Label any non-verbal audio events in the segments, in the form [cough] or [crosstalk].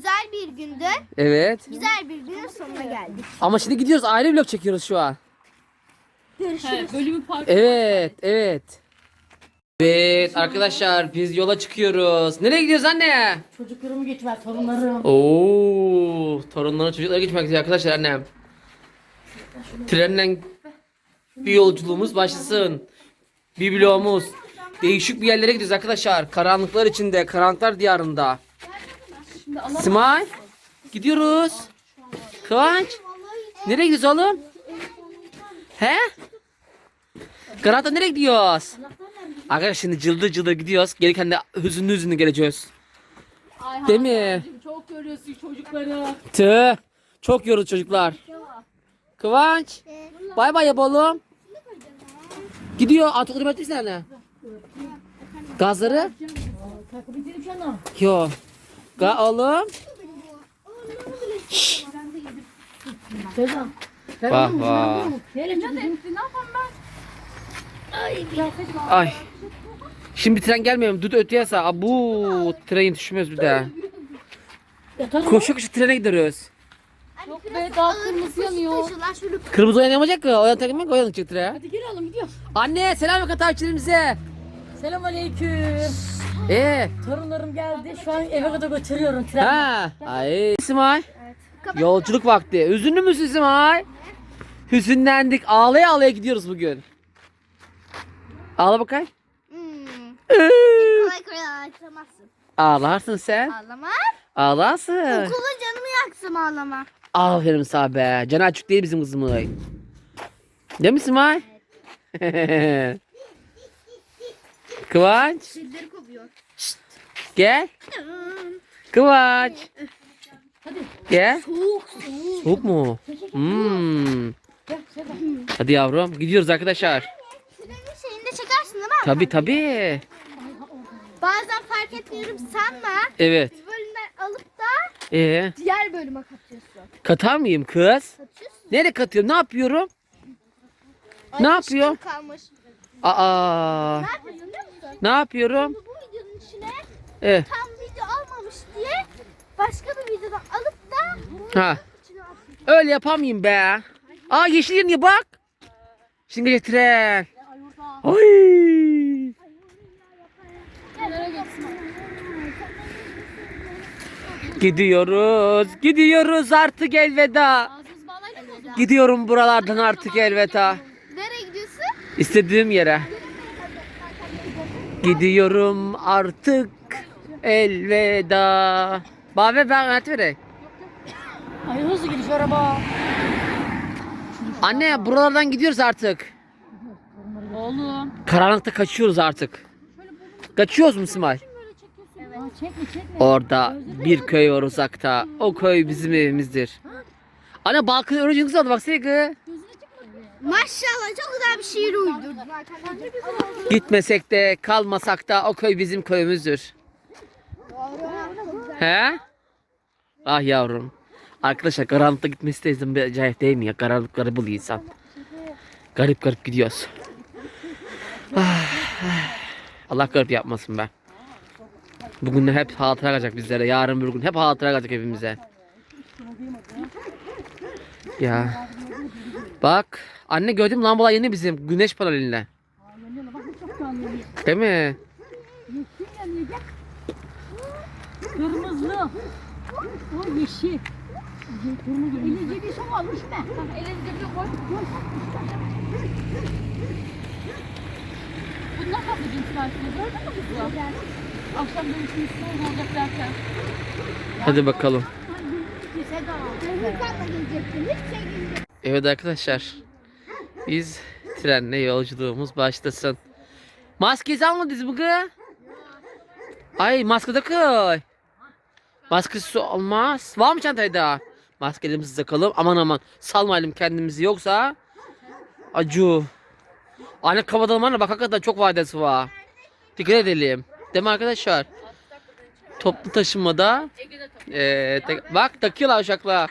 güzel bir gündü. Evet. Güzel bir günün sonuna geldik. Ama şimdi gidiyoruz ayrı vlog çekiyoruz şu an. He, bölümün parkı. Evet, evet. Evet arkadaşlar biz yola çıkıyoruz. Nereye gidiyoruz anne? Çocuklarımı geçmez torunlarım. Oo, torunların çocuklara geçmek üzere arkadaşlar annem. Trenle bir yolculuğumuz başlasın. Bir vlogumuz. Değişik bir yerlere gidiyoruz arkadaşlar. Karanlıklar içinde, karanlıklar diyarında. Simay, gidiyoruz. Kıvanç, nereye gidiyoruz oğlum? He? Karanlıkta nereye gidiyoruz? Arkadaşlar şimdi cıldır cıldır gidiyoruz. Gelirken de hüzünlü hüzünlü geleceğiz. Ay, Değil mi? Çok görüyorsun çocukları. Tüh. Çok yoruldu çocuklar. Kıvanç. Bay bay yap oğlum. Gidiyor. Artık etmişsin anne. Gazları? Takip edelim canım. Yo. Ga oğlum. Selam. Vah? Ay. Şimdi tren gelmiyor mu? Dut ötüyorsa. Aa, bu tren yetişmiyoruz bir daha. Yatalım. Koşu koşu trene gidiyoruz. Yok be daha kırmızı yanıyor. Kırmızı oynayamayacak mı? Oyan takılmak oyan çıktı ya. Hadi gel oğlum gidiyoruz. Anne selam yok takipçilerimize. Selam aleyküm. Ee, Torunlarım geldi. Şu an eve kadar götürüyorum tren. ha. Ay. İsmail. Yolculuk vakti. Üzünlü müsün İsmail? Hüzünlendik. Ağlaya ağlaya gidiyoruz bugün. Ağla bakayım. Hmm. Ee, Kolay kolay ağlamazsın. Ağlarsın sen. Ağlama. Ağlarsın. Okulun canımı yaksın ağlama. Aferin sana be. Can açık değil bizim kızımız. Değil mi İsmail? [laughs] Kıvanç. Silleri kopuyor. Gel. Kıvanç. Gel. Soğuk soğuk. Soğuk mu? Hmm. Hadi yavrum. Gidiyoruz arkadaşlar. Şeyini de çekersin değil mi? Tabi tabi. Bazen fark etmiyorum sanma. Evet. Bir bölümden alıp da Ee, diğer bölüme katıyorsun. katar mıyım kız? Katıyorsun. Nereye katıyorum? Ne yapıyorum? Ay, Ne yapıyor? Kalmış. Aa. Ne yapıyorsun? Ne yapıyorum? Bu videonun içine Evet. tam video almamış diye başka bir videodan alıp da Ha. içine. Öyle yapamayayım be. Aa yeşil yanıyor bak. Şimdi getiren. Ay. Gidiyoruz. Gidiyoruz artık elveda. Ağzımız bağlayın mı? Gidiyorum buralardan artık elveda. Nereye gidiyorsun? İstediğim yere. Gidiyorum artık elveda. Bave ben vereyim. Ay hızlı gidiş araba. Anne buralardan gidiyoruz artık. Oğlum. Karanlıkta kaçıyoruz artık. Kaçıyoruz mu Simay? Aa, çekme çekme. Orada bir köy var uzakta. O köy bizim evimizdir. Anne balkın örücün kız oldu baksana kız. Maşallah çok güzel bir şiir uydurdun. Gitmesek de kalmasak da o köy bizim köyümüzdür. He? Ah yavrum. Arkadaşlar karanlıkta gitmesi de izin bir acayip değil mi ya? Karanlık garip oluyor insan. Garip garip gidiyoruz. Ah, ah. Allah garip yapmasın be. Bugün de hep hatıra kalacak bizlere. Yarın bir gün hep hatıra kalacak hepimize. Ya. Bak. Anne gördüm lambalar yeni bizim. Güneş panelinle. Değil mi? Kırmızı. O yeşil. Eli cebi şu almış mı? Elini cebine koy. Bunlar nasıl cinsler? Gördün mü kızı? Akşam dönüşümüz soğuk olacak derken. Hadi bakalım. Furkan'la gelecektin. Hiç şey. Evet arkadaşlar. Biz trenle yolculuğumuz başlasın. Maskesi almadınız mı kız? Ay maske de koy. Maskesiz olmaz. Var mı çantayda? Maskelerimizi takalım. Aman aman salmayalım kendimizi yoksa acı. Anne kapatalım anne bak hakikaten çok faydası var. Dikkat edelim. Değil mi arkadaşlar? Toplu taşınmada eee, tek- bak takıyorlar uşaklar.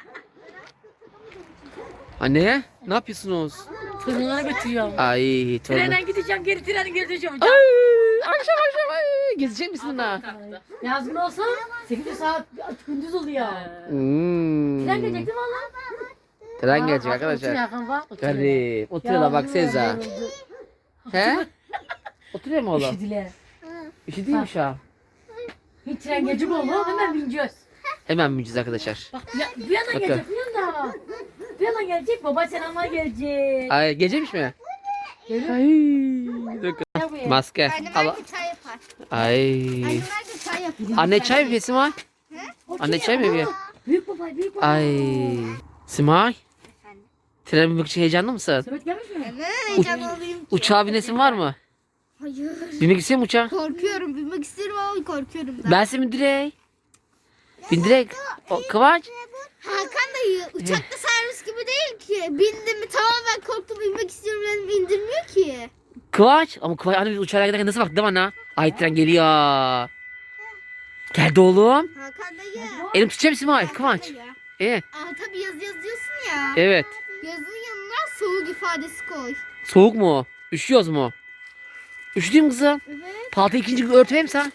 Anne ne yapıyorsunuz? Fırınlara götürüyorum. Ay torun. Trenden gideceğim geri trenden geri döneceğim. Ay. akşam akşam ay, gezecek misin ha? Yazgın olsa 8 saat gündüz oluyor. Hmm. Tren gelecekti valla. Tren gelecek arkadaşlar. Garip. Oturuyorlar bak Seza. He? Oturuyor mu oğlum? Üşüdüler. Değilmiş ha. Hiç tren gelecek oldu hemen bineceğiz. Hemen bineceğiz arkadaşlar. Bak bir, Bakın. gelecek bir yandan. Yandan gelecek baba selamlar gelecek. Ay gecemiş mi? Ay. dur. Maske. Annem Al. çay yapar. Ay. Annem çay. Anne çay mı Simay? Anne çay mı yapıyor? Büyük baba büyük baba. Ay. Simay. Trene binmek için heyecanlı mısın? Samet gelmiş mi? Ne heyecanlı olayım ki? Uçağa binesin var mı? Hayır. Binmek istiyor musun uçağa? Korkuyorum. Bilmek isterim ama korkuyorum da. Ben seni bindirek. Bindirek. O, Kıvanç. Hakan dayı uçakta servis gibi değil ki. Bindim mi tamamen korktum binmek istiyorum dedim indirmiyor ki. Kıvanç. Ama Kıvanç anne biz uçağa giderken nasıl baktı bana? Ay tren geliyor. Geldi oğlum. Hakan dayı. Elim tutacak mısın? Hakan Kıvanç. İyi. Aa tabii yazı yazıyorsun ya. Evet. Yazının yanına soğuk ifadesi koy. Soğuk mu? Üşüyoruz mu? Üşüdüm kızım. Evet. Palto ikinci gün örteyim sen.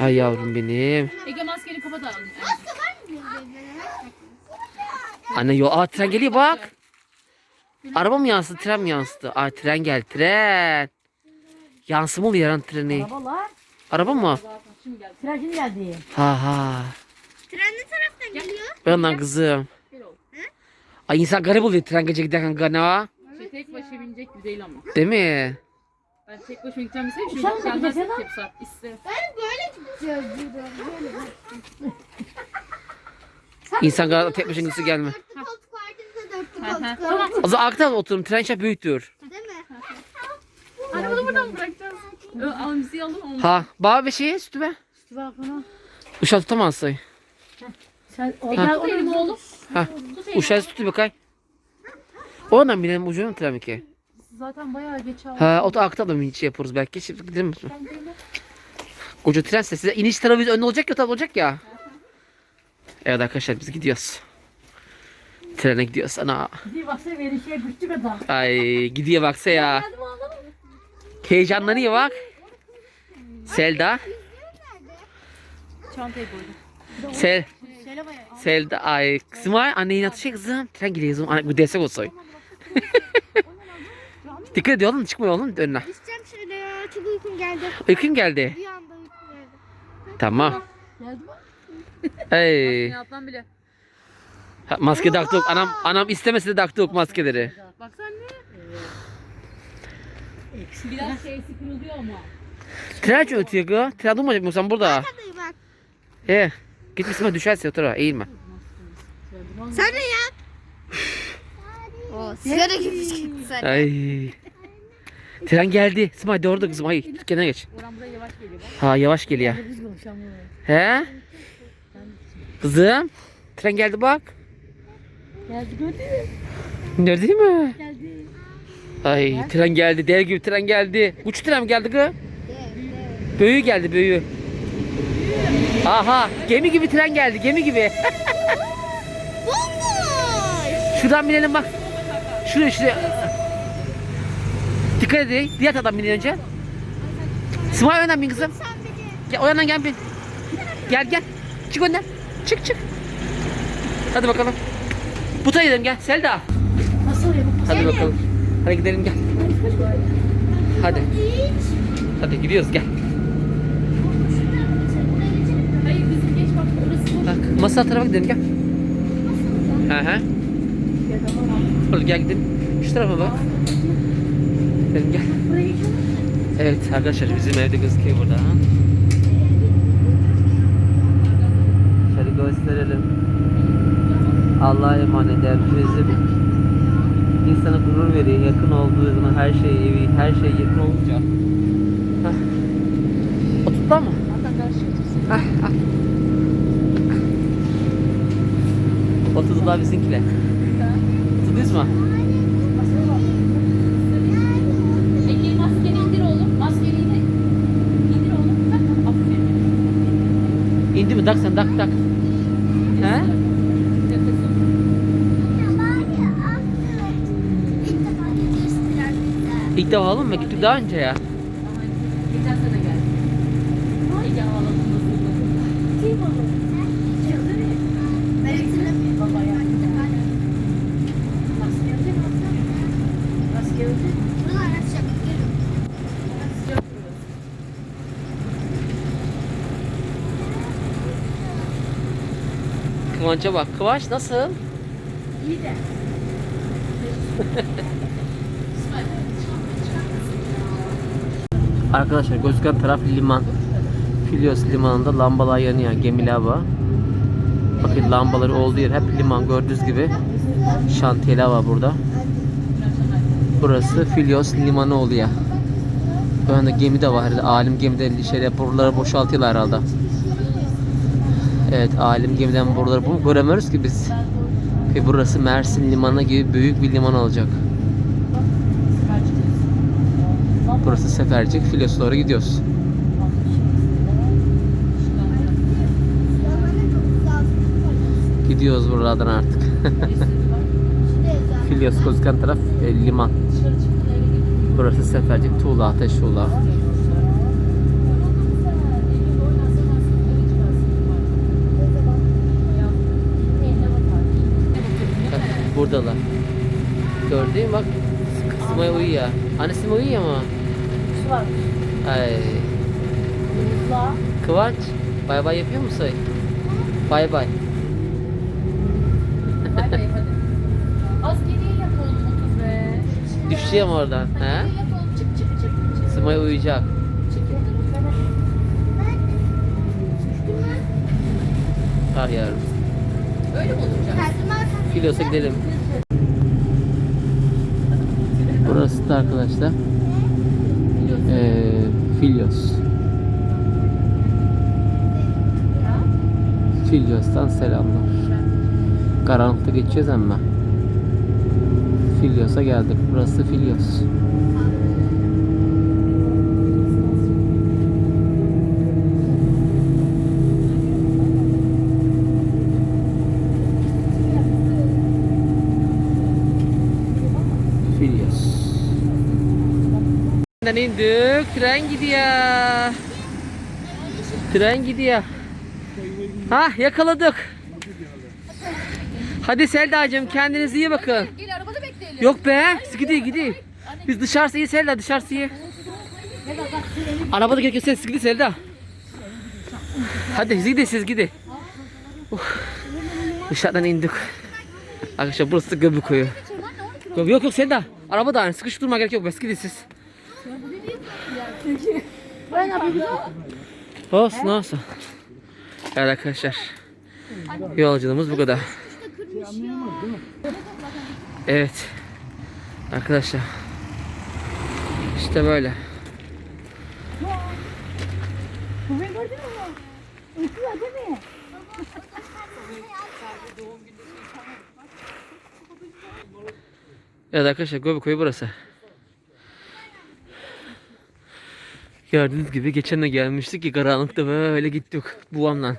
Ay yavrum benim. Ege maskeni kapat abi. Maske var mı benim? Anne yo aa tren geliyor bak. Araba mı yansıdı tren mi yansıdı? Ay tren geldi tren. Yansıma oluyor yaran treni. Arabalar. Araba mı? Tren şimdi geldi. Ha ha. Tren ne taraftan geliyor? Ben lan kızım. Ay insan garip oluyor tren gece giderken gana. Şey, tek başına binecek gibi değil ama. Değil mi? Ben tek başıma gideceğim deseydim Uçağa şöyle mı gelmez gideceksin bir. Ben böyle gideceğiz buradan. Böyle. İnsan garip tek başına gitsi gelme. Dörtlü koltuk vardı bize dörtlü Hı hı. koltuk Tamam. var. O zaman arkada oturum tren şap büyüktür. Değil mi? Arabanı buradan bırakacağız. Ö, Al müziği alın onu. Ha baba bir şey sütü be. İşte bak bana. Uşak tutamazsın. Sen o Ege gel tut elimi oğlum. Ha. Tut elimi. Uşak sütü bakay. Oradan binelim ucuna mı tren ki? Zaten bayağı geç aldım. Ha o da akta da mı hiç yaparız belki. Şimdi gidelim mi? Koca tren size iniş tarafı önde olacak ya tabi olacak ya. Evet arkadaşlar biz gidiyoruz. Trene gidiyoruz ana. Şey. Ay gidiyor baksa ya. Heyecanlanıyor bak. Selda. Çantayı koydum. Sel. Selda. Ay kızım ay anne yine atacak kızım. Tren. Anne, bu destek olsun. [laughs] Dikkat ediyor oğlum çıkmıyor oğlum önüne. İsteyeceğim şöyle ya. Çok uykum geldi. Uykun geldi. Bir anda uykum geldi. Tamam. Geldi mi? Hey. Ne yapmam bile. Ha, maske taktık. Anam anam istemese de taktık maskeleri. Bak sen ne? Biraz şeysi kırılıyor ama. Tren ötüyor kız. Tren durmayacak mı sen burada? Hadi bak. He. Gitmişsin düşerse otur eğilme. Sen de yap. Sigara gibi çıktı sen. Ay. Tren geldi. Simay de orada kızım. Ay kenara geç. Orhan buraya yavaş geliyor bak. Ha yavaş geliyor. He? Kızım. Tren geldi bak. Geldi gördün mü? Nerede mi? Geldi. Ay tren geldi. Dev gibi tren geldi. Uç tren mi geldi kız? Büyü geldi büyü. Aha gemi gibi tren geldi gemi gibi. [laughs] Bomboş. Şuradan binelim bak. Şuraya şuraya. Dikkat edin. Diğer taraftan binin önce. Simay önden bin kızım. Gel, o yandan gel bin. Gel gel. Çık önden. Çık çık. Hadi bakalım. Bu tarafa gidelim gel. Selda. Nasıl ya? Hadi bakalım. Hadi gidelim gel. Hadi. Hadi gidiyoruz gel. Bak masa tarafa gidelim gel. Hı hı. Dur gel gidelim. Şu tarafa bak. Gidelim gel. Evet arkadaşlar bizim evde gözüküyor burada. Şöyle gösterelim. Allah'a emanet bizim insana gurur veriyor. Yakın olduğu zaman her şey evi, her şey yakın olunca. Oturtma mı? Ah, ah. Oturdular bizimkiler. Ege maskeni indir oğlum. Maskeni indir. İndir oğlum. Heh, Aferin. İndi mi? Tak sen tak tak. He? İlk defa oğlum mu? Gittik daha önce ya. Bak. Kıvanç nasıl? İyi de. Arkadaşlar gözüken taraf liman. Filios limanında lambalar yanıyor. Gemiler var. Bakın lambaları olduğu yer hep liman gördüğünüz gibi. Şantiyeler var burada. Burası Filios limanı oluyor. Önde gemi de var herhalde. Alim gemide şeyler boruları boşaltıyorlar herhalde. Evet alim gemiden boruları bunu göremiyoruz ki biz. Ve burası Mersin limanı gibi büyük bir liman olacak. Burası Sefercik. Filyos'a doğru gidiyoruz. Gidiyoruz buralardan artık. [laughs] Filyos gözüken taraf e, liman. Burası Sefercik, Tuğla, Ateş Tuğla. Bak, Buradalar. Gördün mü bak Simay uyuyor. Annesi mi uyuyor mu? Var. Ay. Kıvanç, bay bay yapıyor musun? Bay bay. Bay bay hadi. Az geriye yat oğlum 30 be. Düşeceğim oradan. He? Geriye yat oğlum çık çık çık. çık. Simay uyuyacak. Ah yavrum. Öyle mi olacak? Filyos'a gidelim. Burası da arkadaşlar eee Filyos. Filyos'tan selamlar. Karanlıkta geçeceğiz ama. Filyos'a geldik. Burası Filyos. Filyos. Trenden indik. Tren gidiyor. Tren gidiyor. Ha yakaladık. Hadi Selda'cığım kendinize iyi bakın. Gel arabada bekleyelim. Yok be. Siz gidin gidin. Biz dışarısı iyi Selda dışarısı iyi. Arabada gerekiyorsa siz gidin Selda. Hadi siz gidin siz gidin. Uf. Dışarıdan indik. Arkadaşlar burası göbek koyu. Yok yok Selda. Araba da aynı. Sıkışıp durma gerek yok. Bas gidin siz. Olsun olsun. Evet arkadaşlar. Yolculuğumuz bu kadar. Evet. Arkadaşlar. İşte böyle. Evet arkadaşlar Göbekoy burası. Gördüğünüz gibi geçen de gelmiştik ki karanlıkta böyle gittik babamla.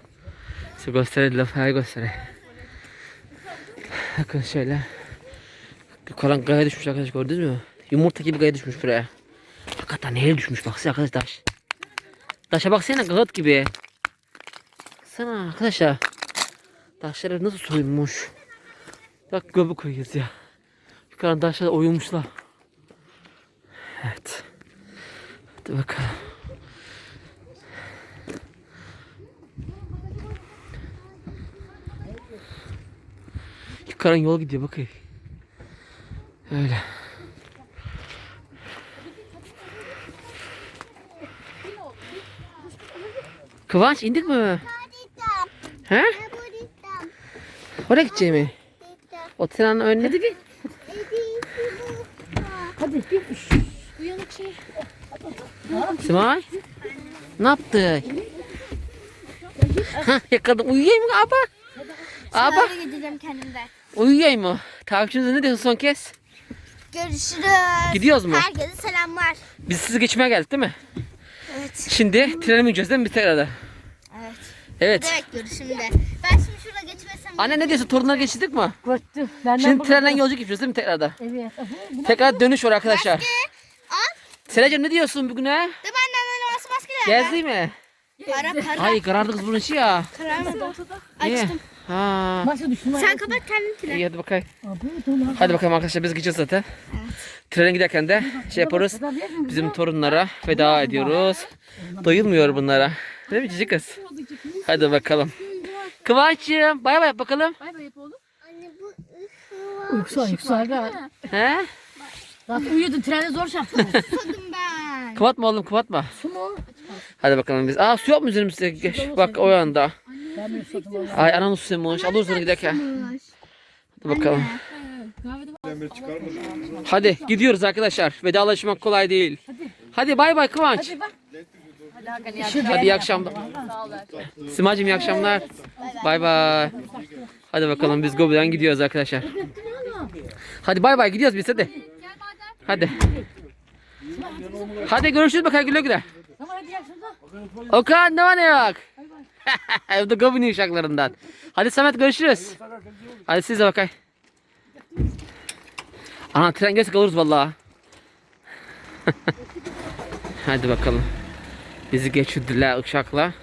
Size gösterelim lafayı göstereyim. Bakın şöyle. Karanlık gaya düşmüş arkadaşlar gördünüz mü? Yumurta gibi gaya düşmüş buraya. Hakikaten nereye düşmüş baksana arkadaşlar taş. Taşa baksana kağıt gibi. Baksana arkadaşlar. Taşları nasıl soyulmuş. Bak Göbekoy yazıyor. Yukarıdan aşağıda oyulmuşlar. Evet. Hadi bakalım. Yukarıdan yol gidiyor bakayım. Öyle. Kıvanç indik mi? He? Oraya gideceğim mi? O trenin önüne. Hadi bir. Hadi bir. Simay. Ne yaptı? Ha yakaladım. Uyuyayım mı abi? Abi Böyle gideceğim kendimden. uyuyayım mı? Takipçinize ne diyorsun son kez? Görüşürüz. Gidiyoruz mu? Herkese selamlar. Biz sizi geçmeye geldik değil mi? Evet. Şimdi trene bineceğiz değil mi bir tekrarda? Evet. Evet. Direkt görüşümde. Ben şimdi şurada geçmesem. Anne ne diyorsun? Torunlar geçirdik mi? Gördü. Benden Şimdi burada- trenden yolculuk yapıyoruz değil mi tekrarda? Evet. Tekrar dönüş var arkadaşlar. Al. Selacığım ne diyorsun bugüne? De benden öyle olması maskeler. Gezdi mi? Para para. Ay karardı kız bunun işi ya. Kararmadı. Açtım. Ha. Başa düştüm. Sen kapat kendini. İyi hadi bakayım. Hadi bakalım arkadaşlar biz gideceğiz zaten. Trene giderken de şey yaparız. Bizim torunlara veda ediyoruz. Doyulmuyor bunlara. Değil mi cici kız? Hadi bakalım. Kıvanç'cığım bay bay yap bakalım. Bay bay yap oğlum. Anne bu uykusu aga. He? Zaten uyudu treni zor çarptı. ısladım [laughs] ben. Kapatma oğlum kapatma. Su mu? Hadi bakalım biz. Aa su yok mu üzerimizde? Geç, Bak o yanda. Ben bir. Ay anam susamış. Alırız onu giderken. Hadi bakalım. Hadi gidiyoruz arkadaşlar. Vedalaşmak kolay değil. Hadi bay bay Kıvanç. Hadi iyi akşamlar. Simacığım iyi akşamlar. Bay bay. Hadi bakalım biz Gobi'den gidiyoruz arkadaşlar. Hadi bay bay gidiyoruz biz hadi. Hadi. Hadi görüşürüz bakalım güle güle. Okan ne var ne yok? [laughs] Evde Gobi'nin uşaklarından. Hadi Samet görüşürüz. Hadi siz de bakay. Ana tren gelse kalırız vallahi. [laughs] Hadi bakalım. Bizi geçirdiler uşakla.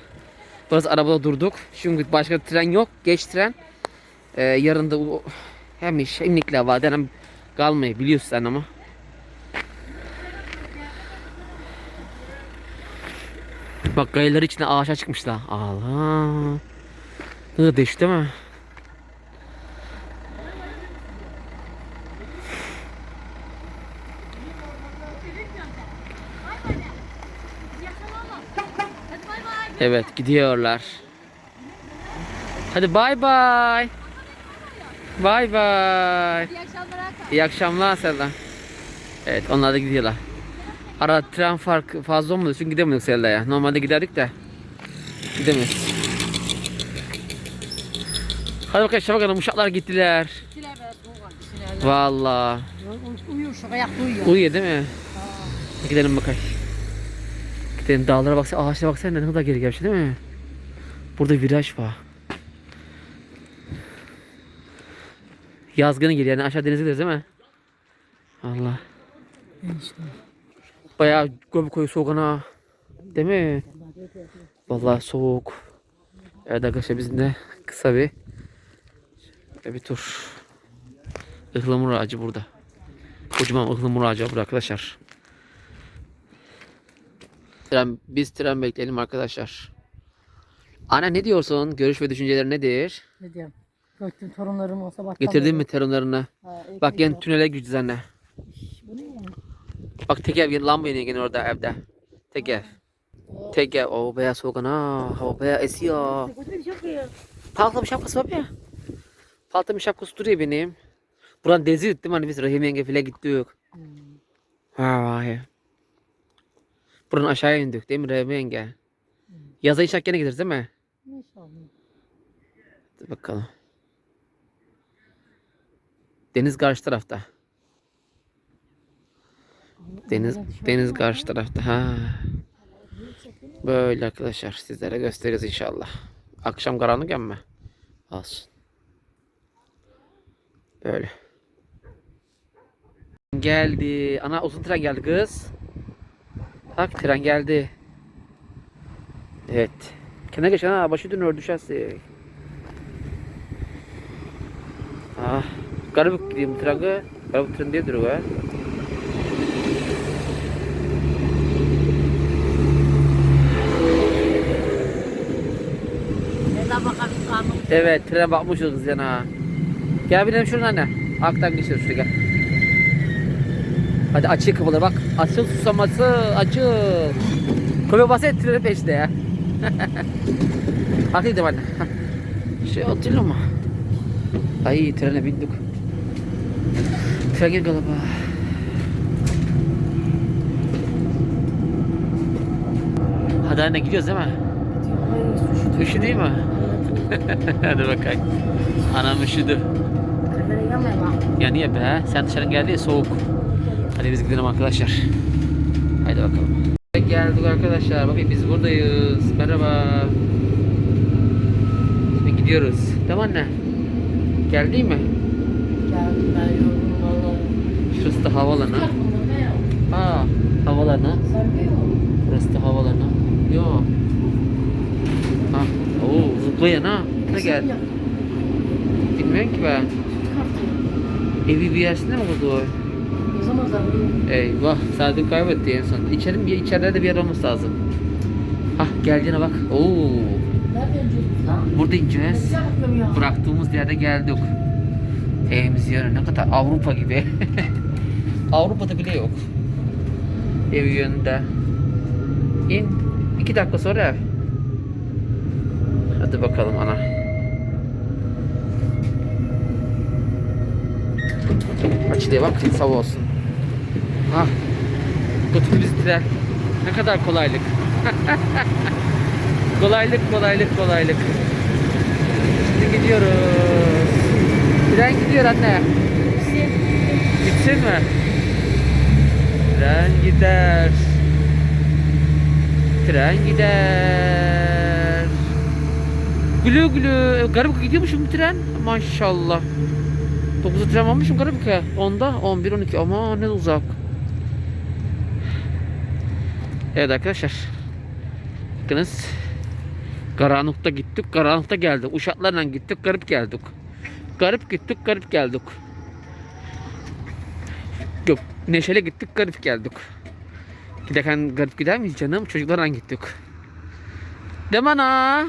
Biraz arabada durduk. Çünkü başka tren yok. Geç tren. Ee, yarın da hem iş hem nikle var. Denem kalmayı biliyorsun sen ama. Bak gayeler içine ağaça çıkmışlar. Allah. Hı deş değil mi? Evet gidiyorlar. Hadi bay bay. Bay bay. İyi akşamlar Hakan. İyi akşamlar Selda. Evet onlar da gidiyorlar. Ara tren fark fazla olmadı çünkü gidemedik Selda'ya. Normalde giderdik de gidemeyiz. Hadi bakalım şafak hanım uşaklar gittiler. Be soğuk. Valla. Uyuyor şu ayakta uyuyor. Uyuyor değil mi? Gidelim bakalım. Gidelim dağlara baksana ağaçlara baksana ne kadar geri gelmiş değil mi? Burada viraj var. Yazgını geliyor yani aşağı denize gideriz değil mi? Allah. Bayağı göbek koyu soğuk ana. Değil mi? Vallahi soğuk. Evet arkadaşlar bizim de kısa bir bir tur. Ihlamur ağacı burada. Kocaman ıhlamur ağacı burada arkadaşlar. Tren, biz tren bekleyelim arkadaşlar. Anne ne diyorsun? Görüş ve düşünceleri nedir? Ne diyeyim? Göktüm torunlarım olsa bak. Getirdin mi terunlarını? Bak gene tünele gireceğiz anne. Bak tek ev lamba yanıyor gene orada evde. Tek ev. Tek ev. O bayağı soğuk ana. Hava bayağı esiyor. Palto bir şapkası var ya. Palto bir şapkası duruyor benim. Buradan denize gittim hani biz Rahim yenge falan gittik. Ha vay. Buradan aşağıya indik değil mi Rahim yenge? Yaza inşaat gene gideriz değil mi? İnşallah. Hadi bakalım. Deniz karşı tarafta. Deniz deniz karşı tarafta. Ha. Böyle arkadaşlar sizlere gösteririz inşallah. Akşam karanlık ama olsun. Böyle. Geldi. Ana uzun tren geldi kız. Bak tren geldi. Evet. Kenara geç ana başı dönüyor düşersin. Ah, garip gideyim bu tranga. Garip tren değildir o ha. Neden bakalım karnım. Evet, trene bakmışız kız yana. Gel binelim şuradan anne. Aktan geçiyoruz şuraya gel. Hadi açık kapıları bak. Açıl susaması, açıl. Köpek basit trenin peşinde ya. Hadi gidelim anne. Şey oturalım mı? Ay trene bindik. Tren galiba. Hadi anne gidiyoruz değil mi? Üşü değil mi? [laughs] Hadi bakayım. Anam üşüdü. Ya niye be? Sen dışarı geldi ya soğuk. Hadi biz gidelim arkadaşlar. Haydi bakalım. Geldik arkadaşlar. Bakın biz buradayız. Merhaba. Şimdi gidiyoruz. Tamam anne. Geldi mi? Geldim ben yoruldum vallahi. Şurası da havalanı. Aa, havalanı. Burası da havalanı. Yok. Ha, oo zıplayan ha. Ne geldi? Bilmiyorum ki ben. Evi bir yersinde mi buldu o? Eyvah Sadık kaybetti en son. İçerim bir içeride de bir yer olması lazım. Hah geldiğine bak. Oo. Burada ineceğiz. Bıraktığımız yerde geldik. Evimiz yarı ne kadar Avrupa gibi. [laughs] Avrupa'da bile yok. Ev yönünde. İn. iki dakika sonra ev. Hadi bakalım ana. Açılıya bak sağ olsun. Ah. Götürdü bizi tren. Ne kadar kolaylık. [laughs] kolaylık, kolaylık, kolaylık. Şimdi gidiyoruz. Tren gidiyor anne. Gitsin mi? Tren gider. Tren gider. Gülü gülü. Garip gidiyormuşum bu tren. Maşallah. 9'a tren almışım garip ki. 10'da 11 12 ama ne uzak. Evet arkadaşlar. Bakınız. Karanlıkta gittik, karanlıkta geldik. Uşaklarla gittik, garip geldik. Garip gittik, garip geldik. Yok, neşeli gittik, garip geldik. Giderken garip gider miyiz canım? Çocuklarla gittik. Değil mi ana?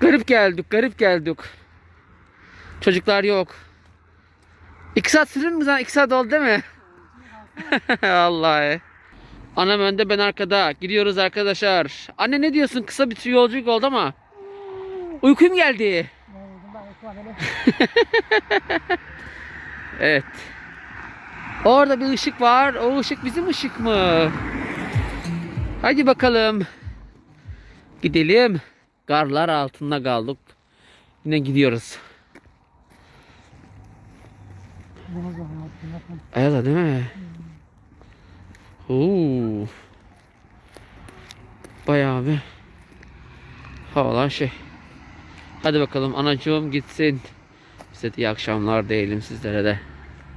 Garip geldik, garip geldik. Çocuklar yok. İki saat sürür mü sana? İki saat oldu değil mi? [laughs] Vallahi. Anam önde ben arkada. Gidiyoruz arkadaşlar. Anne ne diyorsun? Kısa bir yolculuk oldu ama. Uykum geldi. [laughs] evet. Orada bir ışık var. O ışık bizim ışık mı? Hadi bakalım. Gidelim. Garlar altında kaldık. Yine gidiyoruz. Evet değil mi? Oo. Bayağı bir havalar şey. Hadi bakalım anacığım gitsin. Size iyi akşamlar diyelim sizlere de.